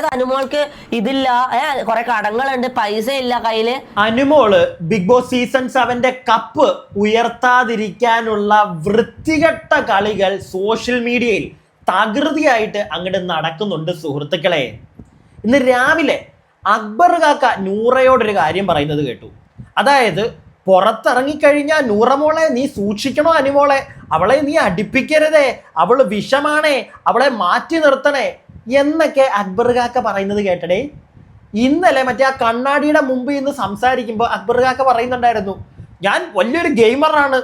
അതായത് അനുമോൾക്ക് ഇതില്ല. കൊറേ കടങ്ങളുണ്ട്. പൈസ ഇല്ല കയ്യിൽ. അനുമോൾ ബിഗ് ബോസ് സീസൺ സെവന്റെ കപ്പ് ഉയർത്താതിരിക്കാനുള്ള വൃത്തികെട്ട കളികൾ സോഷ്യൽ മീഡിയയിൽ തകൃതിയായിട്ട് അങ്ങോട്ട് നടക്കുന്നുണ്ട് സുഹൃത്തുക്കളെ. ഇന്ന് രാവിലെ അക്ബർ കാക്ക നൂറയോടൊരു കാര്യം പറയുന്നത് കേട്ടു. അതായത് പുറത്തിറങ്ങിക്കഴിഞ്ഞാൽ നൂറമോളെ നീ സൂക്ഷിക്കണോ അനുമോളെ? അവളെ നീ അടിപ്പിക്കരുതേ. അവൾ വിഷമാണേ. അവളെ മാറ്റി നിർത്തണേ. എന്നൊക്കെ അക്ബർ കാക്ക പറയുന്നത് കേട്ടടേ. ഇന്നലെ മറ്റേ ആ കണ്ണാടിയുടെ മുമ്പിൽ നിന്ന് സംസാരിക്കുമ്പോൾ അക്ബർ കാക്ക പറയുന്നുണ്ടായിരുന്നു ഞാൻ വലിയൊരു ഗെയിമറാണ്.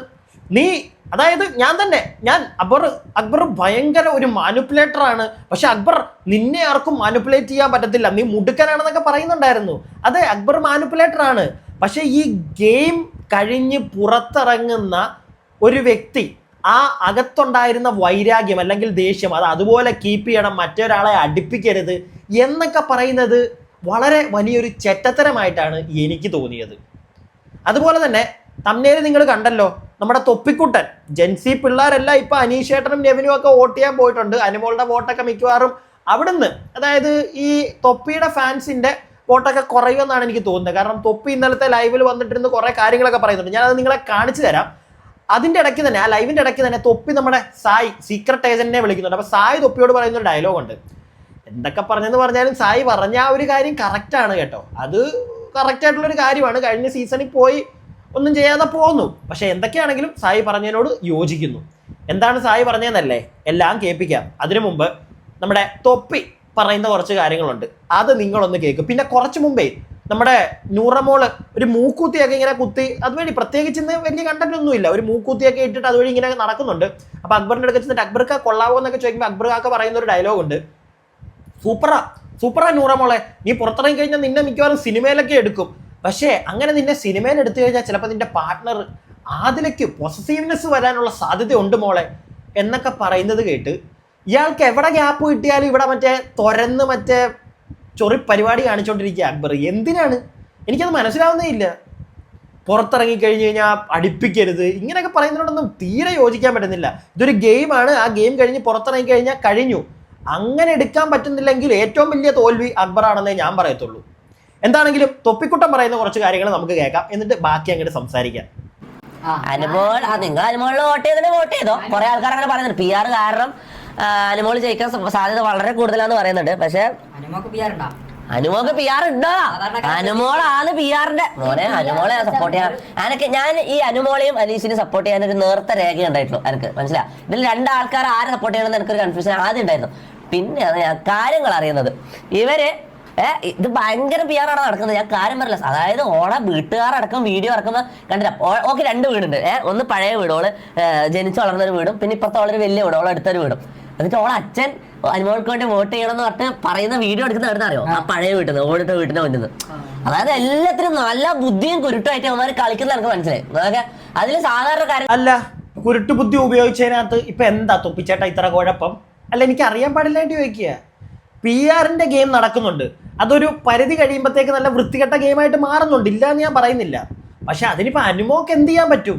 നീ അതായത് ഞാൻ തന്നെ ഞാൻ അക്ബർ അക്ബർ ഭയങ്കര ഒരു മാനുപ്പുലേറ്റർ ആണ് പക്ഷെ അക്ബർ നിന്നെ ആർക്കും മാനുപ്പുലേറ്റ് ചെയ്യാൻ പറ്റത്തില്ല. നീ മുടുക്കനാണെന്നൊക്കെ പറയുന്നുണ്ടായിരുന്നു. അതെ അക്ബർ മാനുപ്പുലേറ്റർ ആണ് പക്ഷെ ഈ ഗെയിം കഴിഞ്ഞ് പുറത്തിറങ്ങുന്ന ഒരു വ്യക്തി ആ അകത്തുണ്ടായിരുന്ന വൈരാഗ്യം അല്ലെങ്കിൽ ദേഷ്യം അത് അതുപോലെ കീപ്പ് ചെയ്യണം മറ്റൊരാളെ അടുപ്പിക്കരുത് എന്നൊക്കെ പറയുന്നത് വളരെ വലിയൊരു ചെറ്റത്തരമായിട്ടാണ് എനിക്ക് തോന്നിയത്. അതുപോലെ തന്നെ തമ്മേര് നിങ്ങൾ കണ്ടല്ലോ നമ്മുടെ തൊപ്പിക്കുട്ടൻ ജെൻസി പിള്ളേരെല്ലാം ഇപ്പൊ അനീഷേട്ടനും നെവിനും ഒക്കെ വോട്ട് ചെയ്യാൻ പോയിട്ടുണ്ട്. അനുമോളുടെ വോട്ടൊക്കെ മിക്കവാറും അവിടുന്ന് അതായത് ഈ തൊപ്പിയുടെ ഫാൻസിന്റെ വോട്ടൊക്കെ കുറയുമെന്നാണ് എനിക്ക് തോന്നുന്നത്. കാരണം തൊപ്പി ഇന്നലത്തെ ലൈവിൽ വന്നിട്ടിരുന്ന് കുറെ കാര്യങ്ങളൊക്കെ പറയുന്നുണ്ട്. ഞാനത് നിങ്ങളെ കാണിച്ചു തരാം. അതിന്റെ ഇടയ്ക്ക് തന്നെ ആ ലൈവിന്റെ ഇടയ്ക്ക് തന്നെ തൊപ്പി നമ്മുടെ സായി സീക്രട്ട് ഏജന്റിനെ വിളിക്കുന്നുണ്ട്. അപ്പൊ സായി തൊപ്പിയോട് പറയുന്ന ഒരു ഡയലോഗ് ഉണ്ട്. എന്തൊക്കെ പറഞ്ഞെന്ന് പറഞ്ഞാലും സായി പറഞ്ഞ ആ ഒരു കാര്യം കറക്റ്റ് ആണ് കേട്ടോ. അത് കറക്റ്റ് ആയിട്ടുള്ള ഒരു കാര്യമാണ്. കഴിഞ്ഞ സീസണിൽ പോയി ഒന്നും ചെയ്യാതെ പോന്നു. പക്ഷെ എന്തൊക്കെയാണെങ്കിലും സായി പറഞ്ഞതിനോട് യോജിക്കുന്നു. എന്താണ് സായി പറഞ്ഞതെന്നല്ലേ? എല്ലാം കേൾപ്പിക്കാം. അതിനു മുമ്പ് നമ്മുടെ തൊപ്പി പറയുന്ന കുറച്ച് കാര്യങ്ങളുണ്ട്. അത് നിങ്ങളൊന്ന് കേൾക്കും. പിന്നെ കുറച്ച് മുമ്പേ നമ്മുടെ നൂറമോൾ ഒരു മൂക്കൂത്തിയൊക്കെ ഇങ്ങനെ കുത്തി അതുവഴി പ്രത്യേകിച്ച് ഇന്ന് വലിയ കണ്ടന്റ് ഒന്നുമില്ല ഒരു മൂക്കൂത്തിയൊക്കെ ഇട്ടിട്ട് അതുവഴി ഇങ്ങനെ നടക്കുന്നുണ്ട്. അപ്പൊ അക്ബറിന്റെ അടുക്കൽ ചെന്നിട്ട് അക്ബർക്ക് കൊള്ളാവോ എന്നൊക്കെ ചോദിക്കുമ്പോൾ അക്ബർ കാക്ക പറയുന്ന ഒരു ഡയലോഗ് ഉണ്ട്. സൂപ്പറാ സൂപ്പറാ നൂറമോളെ. നീ പുറത്തിറങ്ങി കഴിഞ്ഞാൽ നിന്നെ മിക്കവാറും സിനിമയിലൊക്കെ എടുക്കും. പക്ഷേ അങ്ങനെ നിന്നെ സിനിമയിൽ എടുത്തു കഴിഞ്ഞാൽ ചിലപ്പോൾ നിന്റെ പാർട്ട്ണർ അതിലേക്ക് പൊസസീവ്നെസ് വരാനുള്ള സാധ്യത ഉണ്ട് മോളെ എന്നൊക്കെ പറയുന്നത് കേട്ട് ഇയാൾക്ക് എവിടെ ഗ്യാപ്പ് കിട്ടിയാലും ഇവിടെ മറ്റേ തുരന്ന് മറ്റേ ചൊറി പരിപാടി കാണിച്ചുകൊണ്ടിരിക്കുക അക്ബർ. എന്തിനാണ്? എനിക്കത് മനസ്സിലാവുന്നേ ഇല്ല. പുറത്തിറങ്ങി കഴിഞ്ഞ് കഴിഞ്ഞാൽ അടുപ്പിക്കരുത്. ഇങ്ങനെയൊക്കെ പറയുന്നതിനോടൊന്നും തീരെ യോജിക്കാൻ പറ്റുന്നില്ല. ഇതൊരു ഗെയിമാണ്. ആ ഗെയിം കഴിഞ്ഞ് പുറത്തിറങ്ങി കഴിഞ്ഞാൽ കഴിഞ്ഞു. അങ്ങനെ എടുക്കാൻ പറ്റുന്നില്ലെങ്കിൽ ഏറ്റവും വലിയ തോൽവി അക്ബറാണെന്നേ ഞാൻ പറയത്തുള്ളൂ. എന്താണെങ്കിലും തൊപ്പിക്കുട്ടം പറയുന്ന കുറച്ച് കാര്യങ്ങൾ നമുക്ക് കേൾക്കാം. എന്നിട്ട് ബാക്കി അങ്ങോട്ട് സംസാരിക്കാം. അനുമോൾ നിങ്ങൾ അനുമോളിൽ വോട്ട് ചെയ്തോ? കുറെ ആൾക്കാർ അങ്ങനെ പറയുന്നുണ്ട് പി ആർ കാരണം അനുമോൾ ജയിക്കാൻ സാധ്യത വളരെ കൂടുതലാന്ന് പറയുന്നുണ്ട്. പക്ഷെ അനുമോക്ക് പി ആർ ഉണ്ടോ? അനുമോളാണ് പി ആറിന്റെ മോനെ അനുമോളെ സപ്പോർട്ട് ചെയ്യാൻ അനക്ക് ഞാൻ ഈ അനുമോളെയും അനീഷിനെയും സപ്പോർട്ട് ചെയ്യാൻ ഒരു നേർത്ത രേഖ ഉണ്ടായിട്ടുള്ളൂ എനിക്ക് മനസ്സിലായി ഇതിൽ രണ്ടാൾക്കാർ ആരെ സപ്പോർട്ട് ചെയ്യണമെന്ന് എനിക്കൊരു കൺഫ്യൂഷൻ ആദ്യം ഉണ്ടായിരുന്നു. പിന്നെയാണ് ഞാൻ കാര്യങ്ങൾ അറിയുന്നത്. ഇവർ ഇത് ഭയങ്കര പി ആറാണ് നടക്കുന്നത്? ഞാൻ കാര്യം പറയില്ല അതായത് ഓളെ വീട്ടുകാരടക്കം വീഡിയോ ഇറക്കുമ്പോൾ കണ്ടില്ല. ഓക്കെ രണ്ട് വീടുണ്ട്. ഏഹ് ഒന്ന് പഴയ വീട്. ഓൾ ഏ, ജനിച്ചു വളർന്നൊരു വീടും പിന്നെ ഇപ്പുറത്തെ ഓളൊരു വലിയ വീട്. ഓളെ അടുത്തൊരു വീടും. എന്നിട്ട് ഓളെ അച്ഛൻ അനുമോൾക്ക് വേണ്ടി വോട്ട് ചെയ്യണം എന്ന് പറഞ്ഞ പറയുന്ന വീഡിയോ എടുക്കുന്ന എവിടെ അറിയോ? ആ പഴയ വീട്ടിൽ നിന്ന് ഓടിട്ട വീട്ടിൽ നിന്ന്. അതായത് എല്ലാത്തിനും നല്ല ബുദ്ധിയും കുരുട്ടുമായിട്ട് അവന്മാർ കളിക്കുന്ന എനിക്ക് മനസ്സിലായി. അതൊക്കെ അതിൽ സാധാരണ കാര്യം അല്ല കുരുട്ടുബുദ്ധി ഉപയോഗിച്ചതിനകത്ത് ഇപ്പൊ എന്താ തൊപ്പിച്ചേട്ട ഇത്ര കുഴപ്പം? അല്ല എനിക്ക് അറിയാൻ പാടില്ലായിട്ട് ചോദിക്കുക പി ആറിന്റെ ഗെയിം നടക്കുന്നുണ്ട്. അതൊരു പരിധി കഴിയുമ്പോഴത്തേക്ക് നല്ല വൃത്തികെട്ട ഗെയിമായിട്ട് മാറുന്നുണ്ട്. ഇല്ല എന്ന് ഞാൻ പറയുന്നില്ല. പക്ഷെ അതിനിപ്പോ അനുമോക്ക് എന്ത് ചെയ്യാൻ പറ്റും?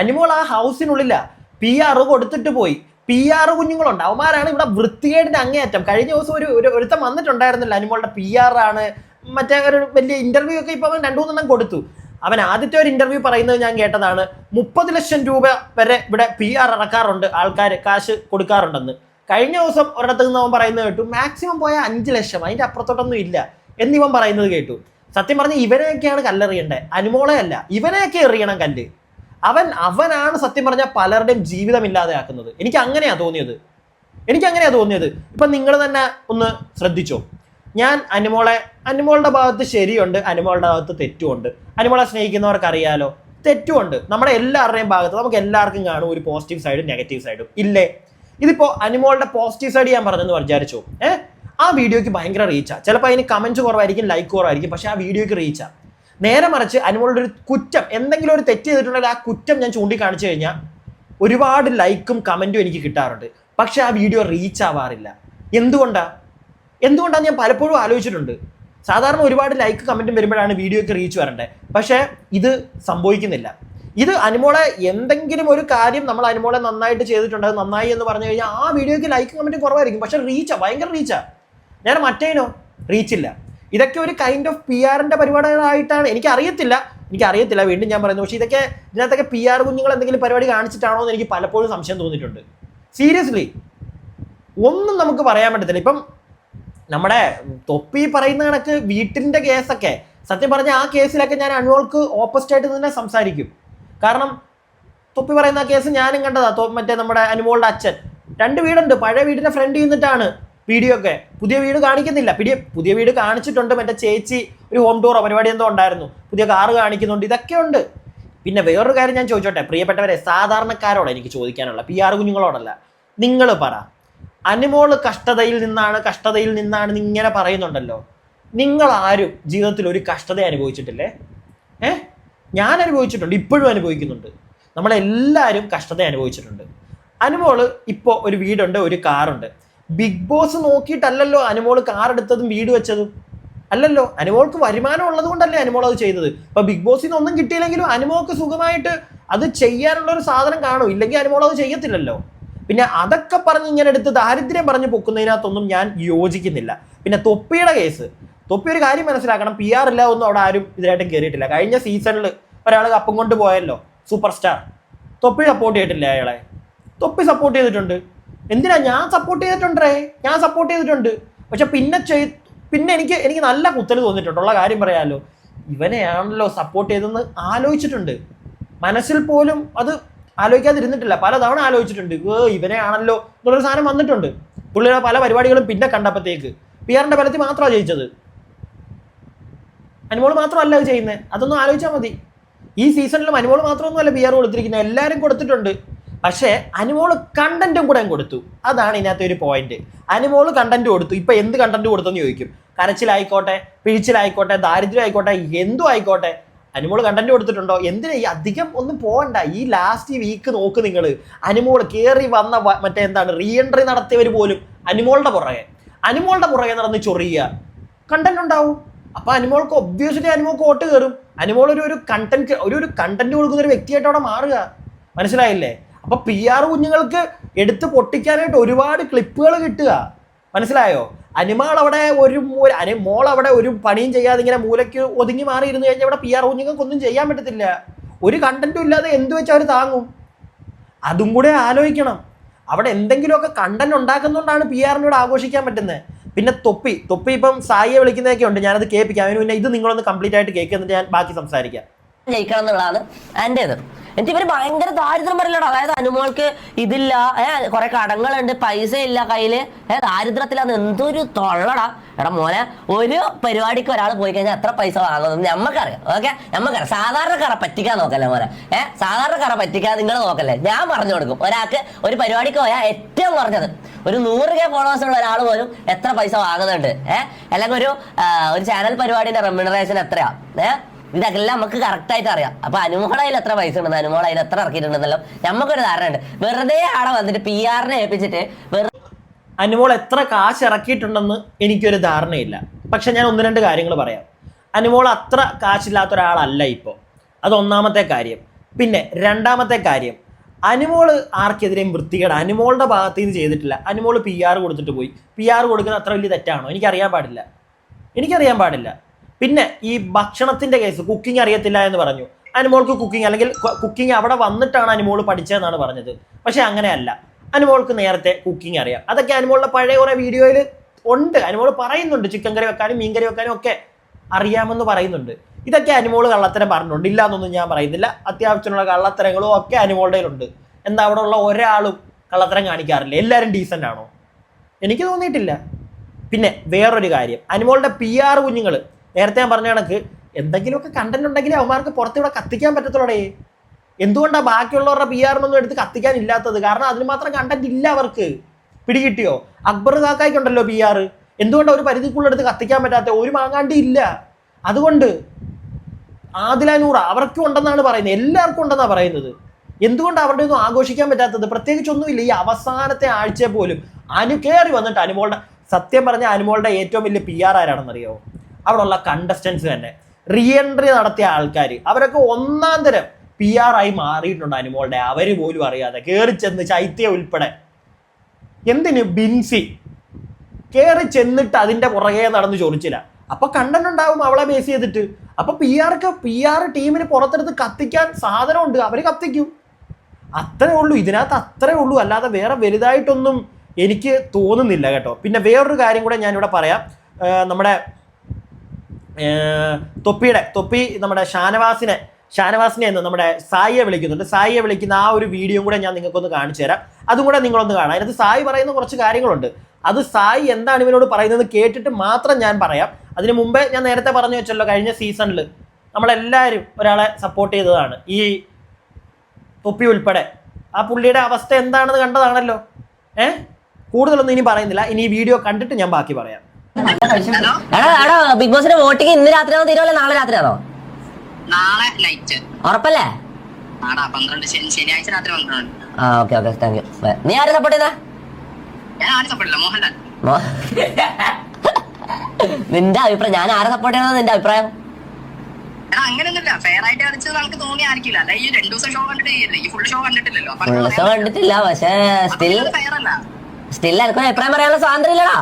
അനുമോൾ ആ ഹൗസിനുള്ളില്ല പി ആർ കൊടുത്തിട്ട് പോയി. പി ആർ കുഞ്ഞുങ്ങളുണ്ട്. അവന്മാരാണ് ഇവിടെ വൃത്തികേടിന്റെ അങ്ങേയറ്റം. കഴിഞ്ഞ ദിവസം ഒരു ഒരു ഒരുത്തം വന്നിട്ടുണ്ടായിരുന്നില്ല അനുമോളുടെ പി ആർ ആണ്. മറ്റേ ഒരു വലിയ ഇന്റർവ്യൂ ഒക്കെ ഇപ്പൊ അവൻ രണ്ടു മൂന്നെണ്ണം കൊടുത്തു. അവൻ ആദ്യത്തെ ഒരു ഇന്റർവ്യൂ പറയുന്നത് ഞാൻ കേട്ടതാണ്. മുപ്പത് ലക്ഷം രൂപ വരെ ഇവിടെ പി ആർ ഇറക്കാറുണ്ട് ആൾക്കാർ കാശ് കൊടുക്കാറുണ്ടെന്ന്. കഴിഞ്ഞ ദിവസം ഒരിടത്ത് നിന്ന് അവൻ പറയുന്നത് കേട്ടു. മാക്സിമം പോയ അഞ്ച് ലക്ഷം. അതിന്റെ അപ്പുറത്തോട്ടൊന്നും ഇല്ല. എന്നിവൻ പറയുന്നത് കേട്ടു. സത്യം പറഞ്ഞ ഇവനെയൊക്കെയാണ് കല്ലെറിയണ്ടേ? അനുമോളെ അല്ല. ഇവനെയൊക്കെ എറിയണം കല്ല്. അവൻ അവനാണ് സത്യം പറഞ്ഞാൽ പലരുടെയും ജീവിതം ഇല്ലാതെയാക്കുന്നത് എനിക്ക് അങ്ങനെയാ തോന്നിയത്. എനിക്ക് അങ്ങനെയാ തോന്നിയത്. ഇപ്പൊ നിങ്ങൾ തന്നെ ഒന്ന് ശ്രദ്ധിച്ചോ. ഞാൻ അനുമോളെ അനുമോളുടെ ഭാഗത്ത് ശരിയുണ്ട് അനുമോളുടെ ഭാഗത്ത് തെറ്റുമുണ്ട്. അനുമോളെ സ്നേഹിക്കുന്നവർക്ക് അറിയാലോ തെറ്റുമുണ്ട്. നമ്മുടെ എല്ലാവരുടെയും ഭാഗത്ത് നമുക്ക് എല്ലാവർക്കും കാണും ഒരു പോസിറ്റീവ് സൈഡും നെഗറ്റീവ് സൈഡും ഇല്ലേ? ഇതിപ്പോ അനുമോളുടെ പോസിറ്റീവ് സൈഡ് ഞാൻ പറഞ്ഞെന്ന് വിചാരിച്ചു? ഏഹ് ആ വീഡിയോക്ക് ഭയങ്കര റീച്ചാ ചിലപ്പോൾ അതിന് കമന്റ്സ് കുറവായിരിക്കും ലൈക്ക് കുറവായിരിക്കും പക്ഷെ ആ വീഡിയോക്ക് റീച്ചാ നേരെ മറിച്ച് അനുമോളുടെ ഒരു കുറ്റം എന്തെങ്കിലും ഒരു തെറ്റ് ചെയ്തിട്ടുണ്ടെങ്കിൽ ആ കുറ്റം ഞാൻ ചൂണ്ടിക്കാണിച്ചു കഴിഞ്ഞാൽ ഒരുപാട് ലൈക്കും കമന്റും എനിക്ക് കിട്ടാറുണ്ട്. പക്ഷേ ആ വീഡിയോ റീച്ച് ആവാറില്ല. എന്തുകൊണ്ടാണ് എന്തുകൊണ്ടാണ് ഞാൻ പലപ്പോഴും ആലോചിച്ചിട്ടുണ്ട്. സാധാരണ ഒരുപാട് ലൈക്ക് കമന്റും വരുമ്പോഴാണ് വീഡിയോയ്ക്ക് റീച്ച് വരേണ്ടത് പക്ഷേ ഇത് സംഭവിക്കുന്നില്ല. ഇത് അനുമോളെ എന്തെങ്കിലും ഒരു കാര്യം നമ്മൾ അനുമോളെ നന്നായിട്ട് ചെയ്തിട്ടുണ്ട് നന്നായി എന്ന് പറഞ്ഞു കഴിഞ്ഞാൽ ആ വീഡിയോയ്ക്ക് ലൈക്ക് കമന്റും കുറവായിരിക്കും. പക്ഷേ റീച്ചാണ് ഭയങ്കര റീച്ചാണ് ഞാൻ മറ്റേനോ? റീച്ചില്ല ഇതൊക്കെ ഒരു കൈൻഡ് ഓഫ് പി ആറിന്റെ പരിപാടികളായിട്ടാണ്. എനിക്ക് അറിയത്തില്ല എനിക്ക് അറിയത്തില്ല വീണ്ടും ഞാൻ പറയുന്നു. പക്ഷേ ഇതൊക്കെ ഇതിനകത്തൊക്കെ പി ആർ കുഞ്ഞുങ്ങൾ എന്തെങ്കിലും പരിപാടി കാണിച്ചിട്ടാണോ എന്ന് എനിക്ക് പലപ്പോഴും സംശയം തോന്നിയിട്ടുണ്ട്. സീരിയസ്ലി ഒന്നും നമുക്ക് പറയാൻ പറ്റത്തില്ല. ഇപ്പം നമ്മുടെ തൊപ്പി പറയുന്ന കണക്ക് വീട്ടിന്റെ കേസൊക്കെ സത്യം പറഞ്ഞാൽ ആ കേസിലൊക്കെ ഞാൻ അൺവോൾക്ക് ഓപ്പോസിറ്റ് ആയിട്ട് തന്നെ സംസാരിക്കും. കാരണം തൊപ്പി പറയുന്ന കേസ് ഞാനും കണ്ടതാ. മറ്റേ നമ്മുടെ അനുമോളുടെ അച്ഛൻ. രണ്ട് വീടുണ്ട്. പഴയ വീടിന്റെ ഫ്രണ്ട് നിന്നിട്ടാണ് വീഡിയോ ഒക്കെ പുതിയ വീട് കാണിക്കുന്നില്ല. പിടിയ പുതിയ വീട് കാണിച്ചിട്ടുണ്ട് മറ്റേ ചേച്ചി ഒരു ഹോം ടൂർ പരിപാടി എന്തോ ഉണ്ടായിരുന്നു. പുതിയ കാറ് കാണിക്കുന്നുണ്ട്. ഇതൊക്കെ ഉണ്ട്. പിന്നെ വേറൊരു കാര്യം ഞാൻ ചോദിച്ചോട്ടെ? പ്രിയപ്പെട്ടവരെ സാധാരണക്കാരോട് എനിക്ക് ചോദിക്കാനുള്ള പി ആർ കുഞ്ഞുങ്ങളോടല്ല. നിങ്ങൾ പറ. അനുമോൾ കഷ്ടതയിൽ നിന്നാണ് കഷ്ടതയിൽ നിന്നാണ് ഇങ്ങനെ പറയുന്നുണ്ടല്ലോ. നിങ്ങൾ ആരും ജീവിതത്തിൽ ഒരു കഷ്ടത അനുഭവിച്ചിട്ടില്ലേ? ഏ? ഞാൻ അനുഭവിച്ചിട്ടുണ്ട്. ഇപ്പോഴും അനുഭവിക്കുന്നുണ്ട്. നമ്മളെല്ലാവരും കഷ്ടത അനുഭവിച്ചിട്ടുണ്ട്. അനുമോൾ ഇപ്പോൾ ഒരു വീടുണ്ട് ഒരു കാറുണ്ട് ബിഗ് ബോസ് നോക്കിയിട്ടല്ലല്ലോ അനുമോൾ കാർ എടുത്തതും വീട് വെച്ചതും. അല്ലല്ലോ അനുമോൾക്ക് വരുമാനം ഉള്ളത് കൊണ്ടല്ലേ അനുമോൾ അത് ചെയ്തത്. ഇപ്പൊ ബിഗ് ബോസിൽ നിന്ന് ഒന്നും കിട്ടിയില്ലെങ്കിലും അനുമോൾക്ക് സുഖമായിട്ട് അത് ചെയ്യാനുള്ള ഒരു സാധനം കാണും. ഇല്ലെങ്കിൽ അനുമോൾ അത് ചെയ്യത്തില്ലല്ലോ. പിന്നെ അതൊക്കെ പറഞ്ഞ് ഇങ്ങനെ എടുത്ത് ദാരിദ്ര്യം പറഞ്ഞ് പൊക്കുന്നതിനകത്തൊന്നും ഞാൻ യോജിക്കുന്നില്ല. പിന്നെ തൊപ്പിയുടെ കേസ്. തൊപ്പി ഒരു കാര്യം മനസ്സിലാക്കണം. പി ആർ ഇല്ല ഒന്നും അവിടെ ആരും ഇതിനായിട്ടും കയറിയിട്ടില്ല കഴിഞ്ഞ സീസണിൽ ഒരാൾ കപ്പും കൊണ്ട് പോയല്ലോ സൂപ്പർ സ്റ്റാർ തൊപ്പി സപ്പോർട്ട് ചെയ്തിട്ടില്ല അയാളെ? തൊപ്പി സപ്പോർട്ട് ചെയ്തിട്ടുണ്ട്. എന്തിനാ ഞാൻ സപ്പോർട്ട് ചെയ്തിട്ടുണ്ടേ ഞാൻ സപ്പോർട്ട് ചെയ്തിട്ടുണ്ട്. പക്ഷെ പിന്നെ ചെയ് പിന്നെ എനിക്ക് എനിക്ക് നല്ല കുത്തൽ തോന്നിയിട്ടുണ്ടുള്ള കാര്യം പറയാമല്ലോ ഇവനെയാണല്ലോ സപ്പോർട്ട് ചെയ്തെന്ന് ആലോചിച്ചിട്ടുണ്ട്. മനസ്സിൽ പോലും അത് ആലോചിക്കാതിരുന്നിട്ടില്ല. പലതവണ ആലോചിച്ചിട്ടുണ്ട്. ഏ ഇവനെയാണല്ലോ എന്നുള്ളൊരു സാധനം വന്നിട്ടുണ്ട്. പുള്ളിയുടെ പല പരിപാടികളും പിന്നെ കണ്ടപ്പോഴത്തേക്ക്. പി ആറിന്റെ ബലത്തിൽ മാത്രമാണ് ജയിച്ചത്. അനുമോൾ മാത്രമല്ല അത് ചെയ്യുന്നത് അതൊന്നും ആലോചിച്ചാൽ മതി. ഈ സീസണിലും അനുമോൾ മാത്രമൊന്നുമല്ല പി ആർ കൊടുത്തിരിക്കുന്നത്. എല്ലാവരും കൊടുത്തിട്ടുണ്ട്. പക്ഷേ അനുമോൾ കണ്ടന്റും കൂടെ കൊടുത്തു. അതാണ് ഇതിനകത്തെ ഒരു പോയിന്റ് അനുമോൾ കണ്ടന്റ് കൊടുത്തു. ഇപ്പൊ എന്ത് കണ്ടന്റ് കൊടുത്തെന്ന് ചോദിക്കും. കരച്ചിലായിക്കോട്ടെ പിഴിച്ചിലായിക്കോട്ടെ ദാരിദ്ര്യം ആയിക്കോട്ടെ എന്തും ആയിക്കോട്ടെ അനുമോൾ കണ്ടന്റ് കൊടുത്തിട്ടുണ്ടോ? എന്തിനാ ഈ അധികം ഒന്നും പോകണ്ട ഈ ലാസ്റ്റ് വീക്ക് നോക്ക് നിങ്ങൾ അനുമോൾ കയറി വന്ന മറ്റേ എന്താണ് റീ എൻട്രി നടത്തിയവർ പോലും അനുമോളുടെ പുറകെ. അനുമോളുടെ പുറകെ നടന്ന് ചൊറിയുക. കണ്ടന്റ് ഉണ്ടാവും. അപ്പൊ അനുമോൾക്ക് ഒബ്വിയസ്ലി അനുമോൾക്ക് വോട്ട് കയറും അനുമോൾ ഒരു ഒരു കണ്ടന്റ് ഒരു ഒരു കണ്ടന്റ് കൊടുക്കുന്ന ഒരു വ്യക്തിയായിട്ട് അവിടെ മാറുക. മനസ്സിലായില്ലേ? അപ്പൊ പി ആർ കുഞ്ഞുങ്ങൾക്ക് എടുത്ത് പൊട്ടിക്കാനായിട്ട് ഒരുപാട് ക്ലിപ്പുകൾ കിട്ടുക. മനസ്സിലായോ? അനിമാൾ അവിടെ ഒരു അനി മോൾ അവിടെ ഒരു പണിയും ചെയ്യാതെ ഇങ്ങനെ മൂലയ്ക്ക് ഒതുങ്ങി മാറി ഇരുന്ന് കഴിഞ്ഞാൽ അവിടെ പി ആർ കുഞ്ഞുങ്ങൾക്ക് ഒന്നും ചെയ്യാൻ പറ്റത്തില്ല. ഒരു കണ്ടന്റും ഇല്ലാതെ എന്ത് വെച്ച് അവർ താങ്ങും? അതും കൂടെ ആലോചിക്കണം. അവിടെ എന്തെങ്കിലുമൊക്കെ കണ്ടന്റ് ഉണ്ടാക്കുന്നതുകൊണ്ടാണ് പി ആറിനോട് ആഘോഷിക്കാൻ പറ്റുന്നത് പിന്നെ തൊപ്പി തൊപ്പി ഇപ്പം സായിയെ വിളിക്കുന്നതൊക്കെ ഉണ്ട്. ഞാനത് കേൾപ്പിക്കാം. അതിന് പിന്നെ ഇത് നിങ്ങളൊന്ന് കംപ്ലീറ്റ് ആയിട്ട് കേൾക്കുക എന്നിട്ട് ഞാൻ ബാക്കി സംസാരിക്കാം. ജയിക്കണം എന്നുള്ളതാണ് എന്റെ ഇത് എന്നിട്ട് ഇവർ ഭയങ്കര ദാരിദ്ര്യം പറയില്ലടാ അതായത് അനുമോൾക്ക് ഇതില്ല ഏഹ് കുറെ കടങ്ങളുണ്ട് പൈസ ഇല്ല കയ്യിൽ. ഏഹ് ദാരിദ്ര്യത്തിലാന്ന് എന്തൊരു തൊള്ളടാ. എടാ മോനെ ഒരു പരിപാടിക്ക് ഒരാൾ പോയി കഴിഞ്ഞാൽ എത്ര പൈസ വാങ്ങുന്നത് നമ്മക്കറിയാം ഓക്കെ? നമ്മക്കറിയാം കറ പറ്റിക്കാൻ നോക്കല്ലേ മോനെ? ഏഹ് കറ പറ്റിക്കാൻ നിങ്ങൾ നോക്കല്ലേ? ഞാൻ പറഞ്ഞു കൊടുക്കും. ഒരാൾക്ക് ഒരു പരിപാടിക്ക് പോയാൽ ഏറ്റവും കുറഞ്ഞത് ഒരു നൂറ് കെ ഫോളോവേഴ്സ് ഉള്ള ഒരാൾ പോലും എത്ര പൈസ വാങ്ങുന്നുണ്ട് ഏഹ് അല്ലെങ്കിൽ ഒരു ഒരു ചാനൽ പരിപാടിന്റെ റെമ്യൂണറേഷൻ എത്രയാ ഏഹ് ഇതെല്ലാം നമുക്ക് കറക്റ്റ് ആയിട്ട് അറിയാം. അപ്പൊ അനുമോള അതിൽ എത്ര പൈസ ഉണ്ടെന്ന് അനുമോള അതിൽ എത്ര ഇറക്കിയിട്ടുണ്ടെന്നല്ലോ നമുക്കൊരു ധാരണ ഉണ്ട്. വെറുതെ ആടെ വന്നിട്ട് പി ആറിനെ ഏൽപ്പിച്ചിട്ട് വെറുതെ അനുമോൾ എത്ര കാശ് ഇറക്കിയിട്ടുണ്ടെന്ന് എനിക്കൊരു ധാരണയില്ല. പക്ഷെ ഞാൻ ഒന്ന് രണ്ട് കാര്യങ്ങൾ പറയാം. അനുമോൾ അത്ര കാശില്ലാത്ത ഒരാളല്ല ഇപ്പോൾ അത് ഒന്നാമത്തെ കാര്യം. പിന്നെ രണ്ടാമത്തെ കാര്യം. അനുമോൾ ആർക്കെതിരെയും വൃത്തികേട്. അനുമോളുടെ ഭാഗത്ത് നിന്ന് ചെയ്തിട്ടില്ല. അനുമോൾ പി ആർ കൊടുത്തിട്ട് പോയി. പി ആർ കൊടുക്കുന്നത് അത്ര വലിയ തെറ്റാണോ? എനിക്കറിയാൻ പാടില്ല. എനിക്കറിയാൻ പാടില്ല. പിന്നെ ഈ ഭക്ഷണത്തിന്റെ കേസ് കുക്കിംഗ് അറിയത്തില്ല എന്ന് പറഞ്ഞു. അനുമോൾക്ക് കുക്കിംഗ് അല്ലെങ്കിൽ കുക്കിംഗ് അവിടെ വന്നിട്ടാണ് അനുമോൾ പഠിച്ചതെന്നാണ് പറഞ്ഞത്. പക്ഷെ അങ്ങനെയല്ല. അനുമോൾക്ക് നേരത്തെ കുക്കിംഗ് അറിയാം. അതൊക്കെ അനുമോളുടെ പഴയ കുറെ വീഡിയോയിൽ ഉണ്ട്. അനുമോൾ പറയുന്നുണ്ട് ചിക്കൻ കറി വെക്കാനും മീൻ കറി വെക്കാനും ഒക്കെ അറിയാമെന്ന് പറയുന്നുണ്ട്. ഇതൊക്കെ അനുമോൾ കള്ളത്തരം പറഞ്ഞിട്ടുണ്ട്. ഇല്ല എന്നൊന്നും ഞാൻ പറയുന്നില്ല. അത്യാവശ്യമുള്ള കള്ളത്തരങ്ങളും ഒക്കെ അനുമോളുടെ ഉണ്ട് എന്താ അവിടെ ഉള്ള ഒരാളും കള്ളത്തരം കാണിക്കാറില്ല. എല്ലാവരും ഡീസന്റ് ആണോ? എനിക്ക് തോന്നിയിട്ടില്ല. പിന്നെ വേറൊരു കാര്യം. അനുമോളുടെ പി ആർ കുഞ്ഞുങ്ങൾ നേരത്തെ ഞാൻ പറഞ്ഞ കണക്ക് എന്തെങ്കിലുമൊക്കെ കണ്ടന്റ് ഉണ്ടെങ്കിൽ അവന്മാർക്ക് പുറത്തിവിടെ കത്തിക്കാൻ പറ്റത്തുള്ളടേ. എന്തുകൊണ്ടാണ് ബാക്കിയുള്ളവരുടെ പി ആറിനൊന്നും എടുത്ത് കത്തിക്കാൻ ഇല്ലാത്തത്? കാരണം അതിന് മാത്രം കണ്ടന്റ് ഇല്ല അവർക്ക്. പിടികിട്ടിയോ? അക്ബർ കാക്കായ്ക്കുണ്ടല്ലോ പി ആർ എന്തുകൊണ്ടാണ് ഒരു പരിധിക്കുള്ള എടുത്ത് കത്തിക്കാൻ പറ്റാത്ത? ഒരു മാങ്ങാണ്ടി ഇല്ല. അതുകൊണ്ട് ആദിലാനൂറ അവർക്കും ഉണ്ടെന്നാണ് പറയുന്നത്. എല്ലാവർക്കും ഉണ്ടെന്നാണ് പറയുന്നത്. എന്തുകൊണ്ട് അവരുടെ ഒന്നും ആഘോഷിക്കാൻ പറ്റാത്തത്? പ്രത്യേകിച്ചൊന്നുമില്ല. ഈ അവസാനത്തെ ആഴ്ച പോലും അനു കയറി വന്നിട്ട് അനുമോളുടെ സത്യം പറഞ്ഞ അനുമോളുടെ ഏറ്റവും വലിയ പി ആർ ആരാണെന്നറിയോ? അവിടെ ഉള്ള കണ്ടസ്റ്റൻസ് തന്നെ. റീഎൻട്രി നടത്തിയ ആൾക്കാർ അവരൊക്കെ ഒന്നാം തരം പി ആർ ആയി മാറിയിട്ടുണ്ട് അനുമോളുടെ. അവർ പോലും അറിയാതെ കയറി ചെന്ന് ചൈത്യ ഉൾപ്പെടെ. എന്തിന് ബിൻസി? കയറി ചെന്നിട്ട് അതിന്റെ പുറകെ നടന്ന് ചോദിച്ചില്ല. അപ്പൊ കണ്ടന്റ് ഉണ്ടാവും അവളെ ബേസ് ചെയ്തിട്ട്. അപ്പൊ പി ആർക്ക് പി ആർ ടീമിന് പുറത്തെടുത്ത് കത്തിക്കാൻ സാധനമുണ്ട്. അവർ കത്തിക്കും. അത്രേ ഉള്ളൂ. ഇതിനകത്ത് അത്രേ ഉള്ളൂ. അല്ലാതെ വേറെ വലുതായിട്ടൊന്നും എനിക്ക് തോന്നുന്നില്ല കേട്ടോ. പിന്നെ വേറൊരു കാര്യം കൂടെ ഞാനിവിടെ പറയാം. നമ്മുടെ തൊപ്പിയുടെ തൊപ്പി നമ്മുടെ ഷാനവാസിനെ ഷാനവാസിനെ എന്ന് നമ്മുടെ സായിയെ വിളിക്കുന്നുണ്ട്. സായിയെ വിളിക്കുന്ന ആ ഒരു വീഡിയോ കൂടെ ഞാൻ നിങ്ങൾക്കൊന്ന് കാണിച്ചു തരാം. അതും കൂടെ നിങ്ങളൊന്ന് കാണാം. അതിനകത്ത് സായി പറയുന്ന കുറച്ച് കാര്യങ്ങളുണ്ട്. അത് സായി എന്താണ് ഇവനോട് പറയുന്നത് കേട്ടിട്ട് മാത്രം ഞാൻ പറയാം. അതിന് മുമ്പേ ഞാൻ നേരത്തെ പറഞ്ഞു വെച്ചല്ലോ കഴിഞ്ഞ സീസണിൽ നമ്മളെല്ലാവരും ഒരാളെ സപ്പോർട്ട് ചെയ്തതാണ്. ഈ തൊപ്പി ഉൾപ്പെടെ. ആ പുള്ളിയുടെ അവസ്ഥ എന്താണെന്ന് കണ്ടതാണല്ലോ. ഏഹ് കൂടുതലൊന്നും ഇനി പറയുന്നില്ല. ഇനി ഈ വീഡിയോ കണ്ടിട്ട് ഞാൻ ബാക്കി പറയാം. എടാ എടാ ബിഗ് ബോസിന്റെ വോട്ടിങ് ഇന്ന് രാത്രിയാണോ തീരുമല്ലോ നാളെ രാത്രിയാണോ? നാളെ നൈറ്റ് ഉറപ്പല്ലേ? പന്ത്രണ്ട് ശനി ശനിയാഴ്ച രാത്രി പന്ത്രണ്ട്. ആ ഓക്കെ ഓക്കെ താങ്ക് യു നീ ആരെ സപ്പോർട്ട് ചെയ്താ ഞാൻ ആരും സപ്പോർട്ടില്ല മോഹൻലാൽ. നിന്റെ അഭിപ്രായം ഞാൻ ആരെ സപ്പോർട്ട് ചെയ്യണമെന്ന് നിന്റെ അഭിപ്രായം? അങ്ങനെയൊന്നുമില്ല. ഫെയർ ആയിട്ട് കളിച്ചത് നമുക്ക് തോന്നിയായിരിക്കില്ല അല്ല ഈ രണ്ടു ദിവസം ഷോ കണ്ടിട്ട് ഈ ഫുൾ ഷോ കണ്ടിട്ടില്ലല്ലോ. കണ്ടിട്ടില്ല പക്ഷേ സ്റ്റിൽ സ്റ്റിൽ എനിക്കൊരു അഭിപ്രായം പറയാനുള്ള സ്വാതന്ത്ര്യം ഇല്ലടാ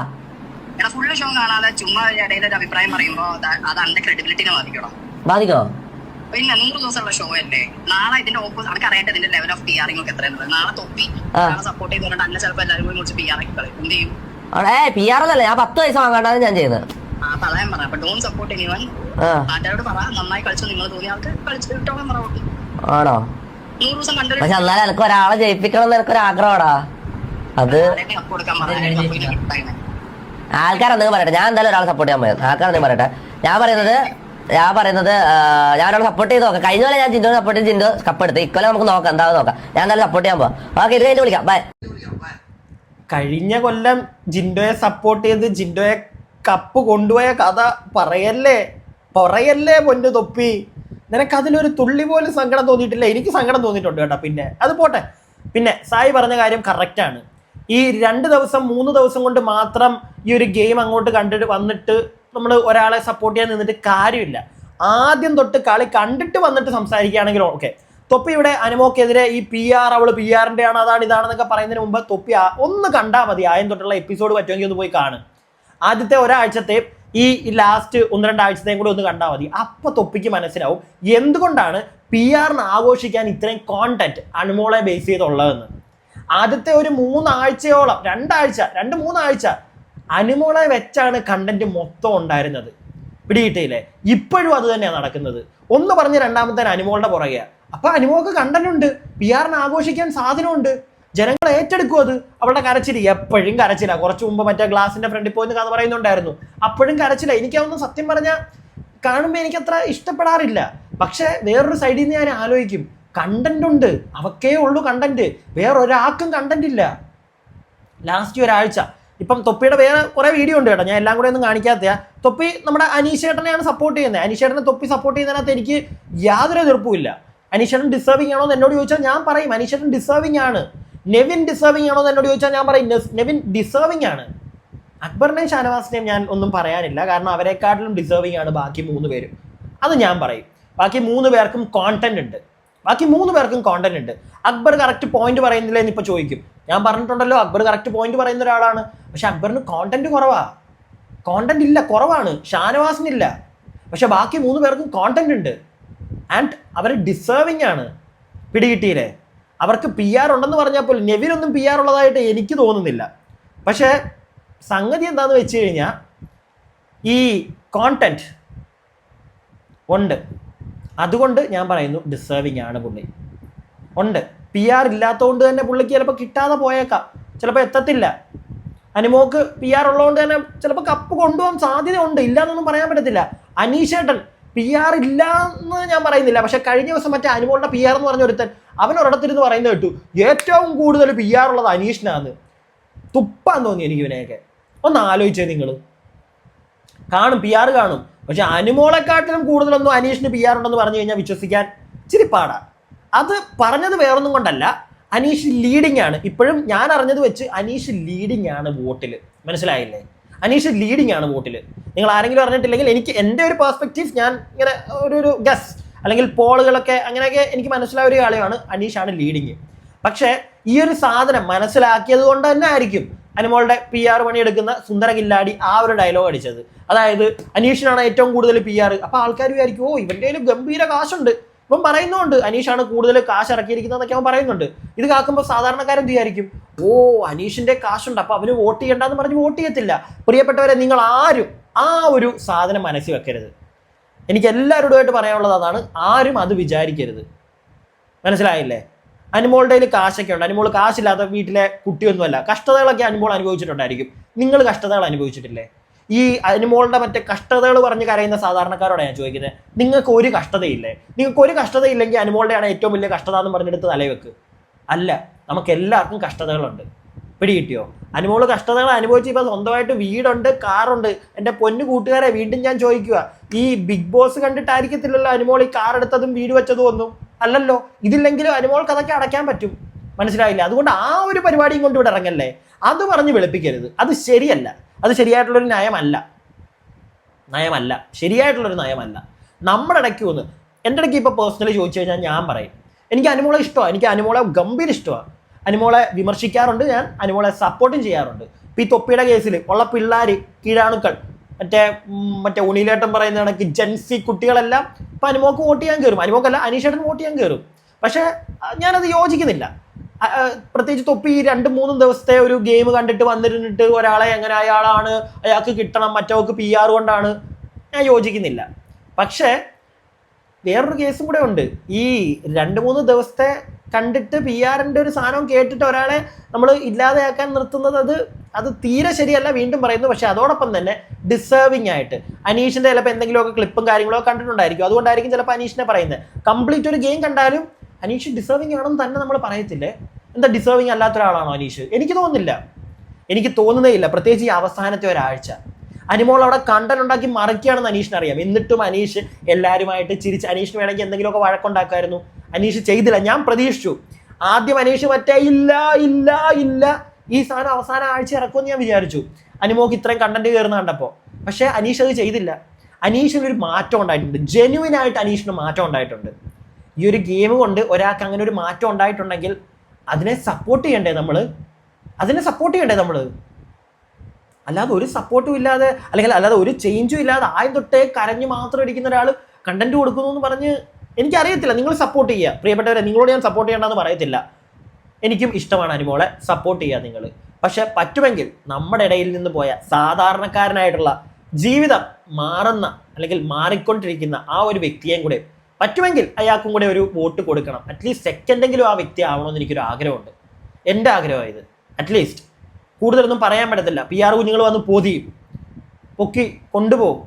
എടാ ഷോ കാണാതെ ചുമ്മാ ഇടയിൽ ഒരു അഭിപ്രായം പറയുമ്പോ അത് അതിന്റെ ക്രെഡിബിലിറ്റിനെ ബാധിക്കണം ബാധിക്കോ? പിന്നെ നൂറ് ദിവസമുള്ള ഷോ അല്ലേ? നാളെ ഇതിന്റെ ഓപ്പോസിറ്റ് നമുക്ക് അറിയാണ്ട് ഇതിന്റെ ലെവൽ ഓഫ് പി ആറിംഗ് ഒക്കെ എത്രയുള്ളത് നാളെ തൊപ്പി. നാളെ സപ്പോർട്ട് ചെയ്യുന്നവരുണ്ട് അന്നെ ചിലപ്പോ എല്ലാവരും കൂടി കുറിച്ച് പി ആർ ആക്കി കളയും. എന്ത് ചെയ്യും? അവിടെ പി ആർ ഒന്നല്ല. ഞാൻ പത്ത് പൈസ വാങ്ങാണ്ടാണ് ഞാൻ ചെയ്യുന്നത് ആ അപ്പൊ അതാ ഞാൻ പറയാം അപ്പൊ ഡോൺ സപ്പോർട്ട് ചെയ്യുവൻ ആ. നാട്ടുകാരോട് പറ. നന്നായി കളിച്ചു. നിങ്ങൾ തോന്നിയ ആൾക്ക് കളിച്ചു ഇട്ടോളം പറ. ഓക്കെ. ആണോ? പക്ഷെ എന്നാലും എനിക്ക് ഒരാളെ ജയിപ്പിക്കണം എന്ന് എനിക്കൊരു അത് കൊടുക്കാൻ പറഞ്ഞു ആൾക്കാർ എന്തെങ്കിലും പറയട്ടെ. ഞാൻ എന്തായാലും ഒരാളെ സപ്പോർട്ട് ചെയ്യാൻ പോയത് ആൾക്കാർ എന്തെങ്കിലും പറയട്ടെ. ഞാൻ പറയുന്നത് ഞാൻ പറയുന്നത് ഞാൻ ഒരാളെ സപ്പോർട്ട് ചെയ്ത് നോക്കാം. കഴിഞ്ഞ പോലെ ഞാൻ ചിന്തോ സപ്പോർട്ട് ചെയ്ത് ചിന്തോ കപ്പ് എടുത്ത്. ഇക്കൊല്ലം നമുക്ക് നോക്കാം. എന്താ നോക്കാം. ഞാൻ എന്തായാലും സപ്പോർട്ട് ചെയ്യാൻ പോവാം. ഓക്കെ ഇത് കഴിഞ്ഞ് വിളിക്കാം. ബൈ കഴിഞ്ഞ കൊല്ലം ജിൻഡോയെ സപ്പോർട്ട് ചെയ്ത് ജിൻഡോയെ കപ്പ് കൊണ്ടുപോയ കഥ പറയല്ലേ? പറയല്ലേ പൊന്നു തൊപ്പി? നിനക്ക് അതിലൊരു തുള്ളി പോലും സങ്കടം തോന്നിയിട്ടില്ല. എനിക്ക് സങ്കടം തോന്നിയിട്ടുണ്ട് കേട്ടോ. പിന്നെ അത് പോട്ടെ. പിന്നെ സായി പറഞ്ഞ കാര്യം കറക്റ്റാണ് ഈ രണ്ട് ദിവസം മൂന്ന് ദിവസം കൊണ്ട് മാത്രം ഈ ഒരു ഗെയിം അങ്ങോട്ട് കണ്ടിട്ട് വന്നിട്ട് നമ്മൾ ഒരാളെ സപ്പോർട്ട് ചെയ്യാൻ നിന്നിട്ട് കാര്യമില്ല. ആദ്യം തൊട്ട് കളി കണ്ടിട്ട് വന്നിട്ട് സംസാരിക്കുകയാണെങ്കിൽ ഓക്കെ തൊപ്പി ഇവിടെ അനുമോക്കെതിരെ ഈ പി ആർ അവൾ പി ആറിന്റെ ആണ് അതാണ് ഇതാണെന്നൊക്കെ പറയുന്നതിന് മുമ്പ് തൊപ്പി ഒന്ന് കണ്ടാൽ മതി. ആദ്യം തൊട്ടുള്ള എപ്പിസോഡ് പറ്റുമെങ്കിൽ ഒന്ന് പോയി കാണും. ആദ്യത്തെ ഒരാഴ്ചത്തെ ഈ ലാസ്റ്റ് ഒന്ന് രണ്ടാഴ്ചത്തെയും കൂടി ഒന്ന് കണ്ടാൽ മതി. അപ്പൊ തൊപ്പിക്ക് മനസ്സിലാവും എന്തുകൊണ്ടാണ് പി ആറിന് ആഘോഷിക്കാൻ ഇത്രയും കോണ്ടന്റ് അണുമോളെ ബേസ് ചെയ്തുള്ളതെന്ന്. ആദ്യത്തെ ഒരു മൂന്നാഴ്ചയോളം രണ്ടാഴ്ച രണ്ട് മൂന്നാഴ്ച അനുമോളെ വെച്ചാണ് കണ്ടന്റ് മൊത്തം ഉണ്ടായിരുന്നത്. പിടികിട്ടിയില്ലേ? ഇപ്പോഴും അത് തന്നെയാണ് നടക്കുന്നത്. ഒന്ന് പറഞ്ഞ് രണ്ടാമത്തെ അനുമോളുടെ പുറകെയാ അപ്പൊ അനുമോൾക്ക് കണ്ടന്റ് ഉണ്ട് പി ആറിന് ആഘോഷിക്കാൻ സാധനമുണ്ട്. ജനങ്ങൾ ഏറ്റെടുക്കും അത്. അവളുടെ കരച്ചിൽ എപ്പോഴും കരച്ചില്ല കുറച്ച് മുമ്പ് മറ്റേ ഗ്ലാസിന്റെ ഫ്രണ്ടിൽ പോയി കഥ പറയുന്നുണ്ടായിരുന്നു. അപ്പോഴും കരച്ചില്ല എനിക്കതൊന്നും സത്യം പറഞ്ഞാൽ കാണുമ്പോൾ എനിക്ക് അത്ര ഇഷ്ടപ്പെടാറില്ല. പക്ഷേ വേറൊരു സൈഡിൽ നിന്ന് ഞാൻ ആലോചിക്കും. കണ്ടന്റ് ഉണ്ട്. അവക്കേ ഉള്ളൂ കണ്ടന്റ് വേറൊരാൾക്കും കണ്ടന്റ് ഇല്ല. ലാസ്റ്റ് ഒരാഴ്ച. ഇപ്പം തൊപ്പിയുടെ വേറെ കുറെ വീഡിയോ ഉണ്ട് കേട്ടോ. ഞാൻ എല്ലാം കൂടെ ഒന്നും കാണിക്കാത്ത തൊപ്പി നമ്മുടെ അനീഷേട്ടനെയാണ് സപ്പോർട്ട് ചെയ്യുന്നത്. അനീഷേട്ടനെ തൊപ്പി സപ്പോർട്ട് ചെയ്യുന്നതിനകത്ത് എനിക്ക് യാതൊരു എതിർപ്പുമില്ല അനീഷേട്ടൻ ഡിസേർവിംഗ് ആണോ എന്ന് എന്നോട് ചോദിച്ചാൽ ഞാൻ പറയും. അനീഷേട്ടൻ ഡിസേർവിംഗ് ആണ്. നെവിൻ ഡിസേർവിംഗ് ആണോ എന്ന് എന്നോട് ചോദിച്ചാൽ ഞാൻ പറയും. നെവിൻ ഡിസേർവിംഗ് ആണ്. അക്ബറിനെയും ഷാനവാസിനെയും ഞാൻ ഒന്നും പറയാനില്ല. കാരണം അവരെക്കാട്ടിലും ഡിസേർവിംഗ് ആണ് ബാക്കി മൂന്ന് പേരും. അത് ഞാൻ പറയും. ബാക്കി മൂന്ന് പേർക്കും കോണ്ടന്റ് ഉണ്ട്. ബാക്കി മൂന്ന് പേർക്കും കോണ്ടന്റ് ഉണ്ട്. അക്ബർ കറക്റ്റ് പോയിന്റ് പറയുന്നില്ല ഇപ്പൊ ചോദിക്കും. ഞാൻ പറഞ്ഞിട്ടുണ്ടല്ലോ അക്ബർ കറക്റ്റ് പോയിന്റ് പറയുന്ന ഒരാളാണ്. പക്ഷെ അക്ബറിന് കോണ്ടന്റ് കുറവാ. കോണ്ടന്റ് ഇല്ല കുറവാണ്. ഷാനവാസിനില്ല. പക്ഷെ ബാക്കി മൂന്ന് പേർക്കും കോണ്ടന്റ് ഉണ്ട്. ആൻഡ് അവർ ഡിസേർവിംഗ് ആണ്. പിടികിട്ടിയില്ലേ? അവർക്ക് പി ആർ ഉണ്ടെന്ന് പറഞ്ഞാൽ പോലും നെവിനൊന്നും പി ആർ ഉള്ളതായിട്ട് എനിക്ക് തോന്നുന്നില്ല. പക്ഷേ സംഗതി എന്താന്ന് വെച്ച് കഴിഞ്ഞാൽ ഈ കോണ്ടന്റ് ഉണ്ട്. അതുകൊണ്ട് ഞാൻ പറയുന്നു ഡിസേർവിംഗ് ആണ് പുള്ളി. ഉണ്ട്. പി ആർ ഇല്ലാത്തതുകൊണ്ട് തന്നെ പുള്ളിക്ക് ചിലപ്പോൾ കിട്ടാതെ പോയേക്കാം. ചിലപ്പോൾ എത്തത്തില്ല. അനുമോക്ക് പി ആർ ഉള്ളതുകൊണ്ട് തന്നെ ചിലപ്പോൾ കപ്പ് കൊണ്ടുപോകാൻ സാധ്യതയുണ്ട്. ഇല്ല എന്നൊന്നും പറയാൻ പറ്റത്തില്ല. അനീഷേട്ടൻ പി ആർ ഇല്ല എന്ന് ഞാൻ പറയുന്നില്ല. പക്ഷെ കഴിഞ്ഞ ദിവസം മറ്റേ അനുമോളുടെ പി ആർ എന്ന് പറഞ്ഞ ഒരുത്തൻ അവൻ ഒരിടത്തിരുന്ന് പറയുന്നത് കേട്ടു ഏറ്റവും കൂടുതൽ പി ആർ ഉള്ളത് അനീഷിനാന്ന്. തുപ്പാൻ തോന്നി എനിക്ക് ഇവനെയൊക്കെ. ഒന്ന് ആലോചിച്ചേ നിങ്ങൾ കാണും പി ആർ കാണും. പക്ഷെ അനുമോളെക്കാട്ടിലും കൂടുതലൊന്നും അനീഷിന് പി ആർ ഉണ്ടെന്ന് പറഞ്ഞു കഴിഞ്ഞാൽ വിശ്വസിക്കാൻ ഇച്ചിരി പാടാണ് അത് പറഞ്ഞത് വേറൊന്നും കൊണ്ടല്ല. അനീഷ് ലീഡിംഗ് ആണ്. ഇപ്പോഴും ഞാൻ അറിഞ്ഞത് വെച്ച് അനീഷ് ലീഡിംഗ് ആണ് വോട്ടിൽ മനസ്സിലായില്ലേ? അനീഷ് ലീഡിംഗ് ആണ് വോട്ടിൽ നിങ്ങൾ ആരെങ്കിലും അറിഞ്ഞിട്ടില്ലെങ്കിൽ എനിക്ക് എന്റെ ഒരു പെർസ്പെക്റ്റീവ് ഞാൻ ഇങ്ങനെ ഒരു ഒരു ഗസ് അല്ലെങ്കിൽ പോളുകളൊക്കെ അങ്ങനെയൊക്കെ എനിക്ക് മനസ്സിലായ ഒരു കാര്യമാണ് അനീഷാണ് ലീഡിങ് പക്ഷേ ഈ ഒരു സാധനം മനസ്സിലാക്കിയത് കൊണ്ട് തന്നെ ആയിരിക്കും. അനുമോളുടെ പി ആർ പണിയെടുക്കുന്ന സുന്ദര കില്ലാടി ആ ഒരു ഡയലോഗ് അടിച്ചത്. അതായത് അനീഷിനാണ് ഏറ്റവും കൂടുതൽ പി ആർ അപ്പൊ ആൾക്കാർ വിചാരിക്കും ഓ ഇവന്റെ കയ്യിൽ ഗംഭീര കാശുണ്ട്. ഇപ്പം പറയുന്നുണ്ട് അനീഷാണ് കൂടുതൽ കാശ് ഇറക്കിയിരിക്കുന്നതെന്നൊക്കെ അവൻ പറയുന്നുണ്ട്. ഇത് കാക്കുമ്പോൾ സാധാരണക്കാരൻ വിചാരിക്കും? ഓ അനീഷിന്റെ കാശുണ്ട് അപ്പൊ അവന് വോട്ട് ചെയ്യണ്ടെന്ന് പറഞ്ഞ് വോട്ട് ചെയ്യത്തില്ല. പ്രിയപ്പെട്ടവരെ നിങ്ങൾ ആരും ആ ഒരു സാധനം മനസ്സിൽ വെക്കരുത്. എനിക്ക് എല്ലാവരോടുമായിട്ട് പറയാനുള്ളത് അതാണ് ആരും അത് വിചാരിക്കരുത്. മനസ്സിലായില്ലേ? അനുമോളുടെ കയ്യിൽ കാശൊക്കെ ഉണ്ട്. അനുമോൾ കാശില്ലാത്ത വീട്ടിലെ കുട്ടിയൊന്നുമല്ല. കഷ്ടതകളൊക്കെ അനുമോൾ അനുഭവിച്ചിട്ടുണ്ടായിരിക്കും. നിങ്ങൾ കഷ്ടതകൾ അനുഭവിച്ചിട്ടില്ലേ? ഈ അനുമോളുടെ മറ്റേ കഷ്ടതകൾ പറഞ്ഞ് കരയുന്ന സാധാരണക്കാരോടാണ് ഞാൻ ചോദിക്കുന്നത്. നിങ്ങൾക്ക് ഒരു കഷ്ടതയില്ലേ? നിങ്ങൾക്ക് ഒരു കഷ്ടതയില്ലെങ്കിൽ അനുമോളുടെയാണ് ഏറ്റവും വലിയ കഷ്ടത എന്ന് പറഞ്ഞെടുത്ത് തലവെക്ക് അല്ല നമുക്ക് എല്ലാവർക്കും കഷ്ടതകളുണ്ട്. പിടി കിട്ടിയോ അനുമോൾ കഷ്ടതകൾ അനുഭവിച്ച് ഇപ്പം സ്വന്തമായിട്ട് വീടുണ്ട് കാറുണ്ട്. എന്റെ പൊന്നു കൂട്ടുകാരെ വീണ്ടും ഞാൻ ചോദിക്കുക ഈ ബിഗ് ബോസ് കണ്ടിട്ടായിരിക്കത്തില്ലല്ലോ അനുമോൾ ഈ കാർ എടുത്തതും വീട് വെച്ചതും ഒന്നും? അല്ലല്ലോ. ഇതില്ലെങ്കിലും അനുമോൾക്ക് അതൊക്കെ അടയ്ക്കാൻ പറ്റും. മനസ്സിലായില്ല? അതുകൊണ്ട് ആ ഒരു പരിപാടിയും കൊണ്ട് ഇവിടെ ഇറങ്ങല്ലേ? അത് പറഞ്ഞ് വെളുപ്പിക്കരുത്. അത് ശരിയല്ല. അത് ശരിയായിട്ടുള്ളൊരു നയമല്ല. നയമല്ല. ശരിയായിട്ടുള്ളൊരു നയമല്ല. നമ്മുടെ ഇടയ്ക്ക് ഒന്ന് എന്റെ ഇടയ്ക്ക് ഇപ്പോൾ പേഴ്സണലി ചോദിച്ചു കഴിഞ്ഞാൽ ഞാൻ പറയും. എനിക്ക് അനുമോളെ ഇഷ്ടമാണ് എനിക്ക് അനുമോളെ ഗംഭീര ഇഷ്ടമാണ് അനുമോളെ വിമർശിക്കാറുണ്ട് ഞാൻ. അനുമോളെ സപ്പോർട്ടും ചെയ്യാറുണ്ട്. ഇപ്പം ഈ തൊപ്പിയുടെ കേസിൽ ഉള്ള പിള്ളേർ കീഴാണുക്കൾ. മറ്റേ മറ്റേ ഉണിലേട്ടൻ പറയുന്ന കണക്ക് ജൻസി കുട്ടികളെല്ലാം ഇപ്പം അനുമോക്ക് വോട്ട് ചെയ്യാൻ കയറും അനുമോക്കല്ല അനീഷേട്ടൻ വോട്ട് ചെയ്യാൻ കയറും പക്ഷേ ഞാനത് യോജിക്കുന്നില്ല. പ്രത്യേകിച്ച് തൊപ്പി ഈ രണ്ട് മൂന്നും ദിവസത്തെ ഒരു ഗെയിം കണ്ടിട്ട് വന്നിരുന്നിട്ട് ഒരാളെ എങ്ങനെ അയാളാണ് അയാൾക്ക് കിട്ടണം മറ്റവർക്ക് പി ആർ കൊണ്ടാണ് ഞാൻ യോജിക്കുന്നില്ല. പക്ഷേ വേറൊരു കേസും കൂടെ ഉണ്ട്. ഈ രണ്ട് മൂന്ന് ദിവസത്തെ കണ്ടിട്ട് പി ആറിന്റെ ഒരു സാധനം കേട്ടിട്ട് ഒരാളെ നമ്മൾ ഇല്ലാതെയാക്കാൻ നിർത്തുന്നത് അത് അത് തീരെ ശരിയല്ല വീണ്ടും പറയുന്നു. പക്ഷെ അതോടൊപ്പം തന്നെ ഡിസേർവിംഗ് ആയിട്ട്. അനീഷിന്റെ ചിലപ്പോൾ എന്തെങ്കിലുമൊക്കെ ക്ലിപ്പും കാര്യങ്ങളൊക്കെ കണ്ടിട്ടുണ്ടായിരിക്കും. അതുകൊണ്ടായിരിക്കും ചിലപ്പോൾ അനീഷിനെ പറയുന്നത് കംപ്ലീറ്റ് ഒരു ഗെയിം കണ്ടാലും അനീഷ് ഡിസേർവിംഗ് ആണെന്ന് തന്നെ നമ്മൾ പറയത്തില്ലേ? എന്താ ഡിസേർവിംഗ് അല്ലാത്ത ഒരാളാണോ അനീഷ്? എനിക്ക് തോന്നുന്നില്ല. എനിക്ക് തോന്നുന്നേ ഇല്ല. പ്രത്യേകിച്ച് ഈ അവസാനത്തെ ഒരാഴ്ച. അനിമോൾ അവിടെ കണ്ടന്റ് ഉണ്ടാക്കി മറിക്കുകയാണെന്ന് അനീഷിന് അറിയാം. എന്നിട്ടും അനീഷ് എല്ലാവരുമായിട്ട് ചിരിച്ച് അനീഷിന് വേണമെങ്കിൽ എന്തെങ്കിലുമൊക്കെ വഴക്കുണ്ടാക്കായിരുന്നു. അനീഷ് ചെയ്തില്ല. ഞാൻ പ്രതീക്ഷിച്ചു. ആദ്യം അനീഷ് മറ്റേ ഇല്ല ഇല്ല ഇല്ല. ഈ സാധനം അവസാന ആഴ്ച ഇറക്കുമെന്ന് ഞാൻ വിചാരിച്ചു. അനിമോക്ക് ഇത്രയും കണ്ടന്റ് കയറുന്ന കണ്ടപ്പോൾ പക്ഷേ അനീഷ് അത് ചെയ്തില്ല. അനീഷിന് ഒരു മാറ്റം ഉണ്ടായിട്ടുണ്ട്. ജെന്യുവിൻ ആയിട്ട് അനീഷിന് മാറ്റം ഉണ്ടായിട്ടുണ്ട്. ഈ ഒരു ഗെയിം കൊണ്ട് ഒരാൾക്ക് അങ്ങനെ ഒരു മാറ്റം ഉണ്ടായിട്ടുണ്ടെങ്കിൽ അതിനെ സപ്പോർട്ട് ചെയ്യണ്ടേ നമ്മൾ അതിനെ സപ്പോർട്ട് ചെയ്യണ്ടേ നമ്മൾ അല്ലാതെ ഒരു സപ്പോർട്ടും ഇല്ലാതെ അല്ലെങ്കിൽ അല്ലാതെ ഒരു ചേഞ്ചും ഇല്ലാതെ ആയം തൊട്ടേ കരഞ്ഞ് മാത്രം ഇരിക്കുന്ന ഒരാൾ കണ്ടന്റ് കൊടുക്കുന്നു എന്ന് പറഞ്ഞ് എനിക്കറിയത്തില്ല. നിങ്ങൾ സപ്പോർട്ട് ചെയ്യുക. പ്രിയപ്പെട്ടവരെ നിങ്ങളോട് ഞാൻ സപ്പോർട്ട് ചെയ്യണ്ടെന്ന് പറയത്തില്ല. എനിക്കും ഇഷ്ടമാണ് അനുമോളെ. സപ്പോർട്ട് ചെയ്യുക നിങ്ങൾ പക്ഷെ പറ്റുമെങ്കിൽ നമ്മുടെ ഇടയിൽ നിന്ന് പോയ സാധാരണക്കാരനായിട്ടുള്ള ജീവിതം മാറുന്ന അല്ലെങ്കിൽ മാറിക്കൊണ്ടിരിക്കുന്ന ആ ഒരു വ്യക്തിയെയും കൂടെ പറ്റുമെങ്കിൽ അയാൾക്കും കൂടെ ഒരു വോട്ട് കൊടുക്കണം. അറ്റ്ലീസ്റ്റ് സെക്കൻഡെങ്കിലും ആ വ്യക്തി ആവണമെന്ന് എനിക്കൊരു ആഗ്രഹമുണ്ട്. എന്റെ ആഗ്രഹമായത് അറ്റ്ലീസ്റ്റ് കൂടുതലൊന്നും പറയാൻ പറ്റത്തില്ല. പി ആർ കുഞ്ഞുങ്ങൾ വന്ന് പൊതിയും പൊക്കി കൊണ്ടുപോകും.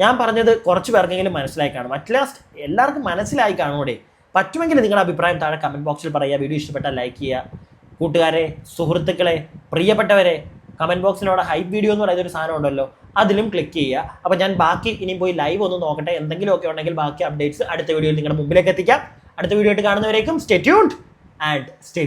ഞാൻ പറഞ്ഞത് കുറച്ച് പേർക്കെങ്കിലും മനസ്സിലായി കാണും. അറ്റ്ലാസ്റ്റ് എല്ലാവർക്കും മനസ്സിലായി കാണൂടെ പറ്റുമെങ്കിൽ നിങ്ങളുടെ അഭിപ്രായം താഴെ കമന്റ് ബോക്സിൽ പറയുക. വീഡിയോ ഇഷ്ടപ്പെട്ടാൽ ലൈക്ക് ചെയ്യുക. കൂട്ടുകാരെ സുഹൃത്തുക്കളെ പ്രിയപ്പെട്ടവരെ കമന്റ് ബോക്സിലൂടെ ഹൈപ്പ് വീഡിയോ എന്ന് പറയുന്ന ഒരു സാധനം ഉണ്ടല്ലോ അതിലും ക്ലിക്ക് ചെയ്യുക. അപ്പോൾ ഞാൻ ബാക്കി ഇനി പോയി ലൈവ് ഒന്ന് നോക്കട്ടെ. എന്തെങ്കിലുമൊക്കെ ഉണ്ടെങ്കിൽ ബാക്കി അപ്ഡേറ്റ്സ് അടുത്ത വീഡിയോയിൽ നിങ്ങളുടെ മുമ്പിലേക്ക് എത്തിക്കാം. അടുത്ത വീഡിയോ ആയിട്ട് കാണുന്നവരേക്കും സ്റ്റേ ട്യൂൺഡ് ആൻഡ് സ്റ്റേ